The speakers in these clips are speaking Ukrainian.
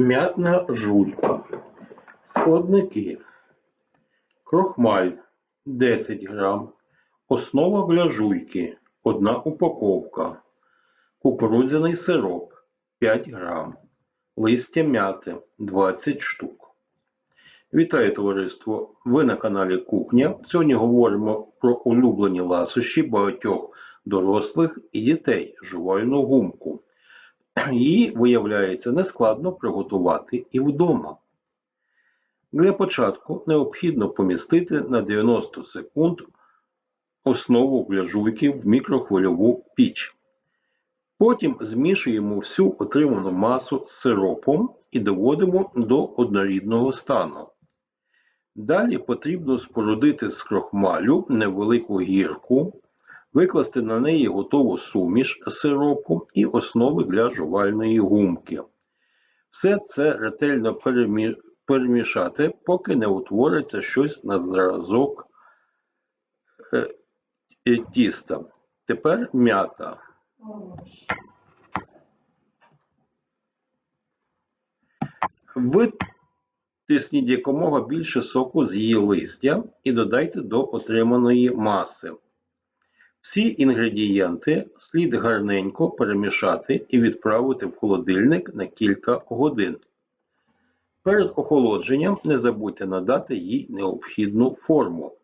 М'ятна жулька. Складники. Крохмаль 10 грам. Основа для жуйки 1 упаковка. Кукурудзяний сироп 5 грам. Листя м'яти 20 штук. Вітаю товариство! Ви на каналі Кухня. Сьогодні говоримо про улюблені ласощі багатьох дорослих і дітей жувальну гумку. Її, виявляється, нескладно приготувати і вдома. Для початку необхідно помістити на 90 секунд основу для в мікрохвильову піч. Потім змішуємо всю отриману масу з сиропом і доводимо до однорідного стану. Далі потрібно спорудити з крохмалю невелику гірку, викласти на неї готову суміш сиропу і основи для жувальної гумки. Все це ретельно перемі- перемішати, поки не утвориться щось на зразок е, е, тіста. Тепер м'ята. Витисніть якомога більше соку з її листя і додайте до отриманої маси. Всі інгредієнти слід гарненько перемішати і відправити в холодильник на кілька годин. Перед охолодженням не забудьте надати їй необхідну форму.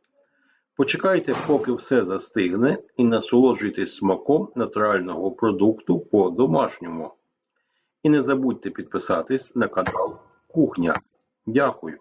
Почекайте, поки все застигне, і насолоджуйтесь смаком натурального продукту по-домашньому. І не забудьте підписатись на канал Кухня. Дякую.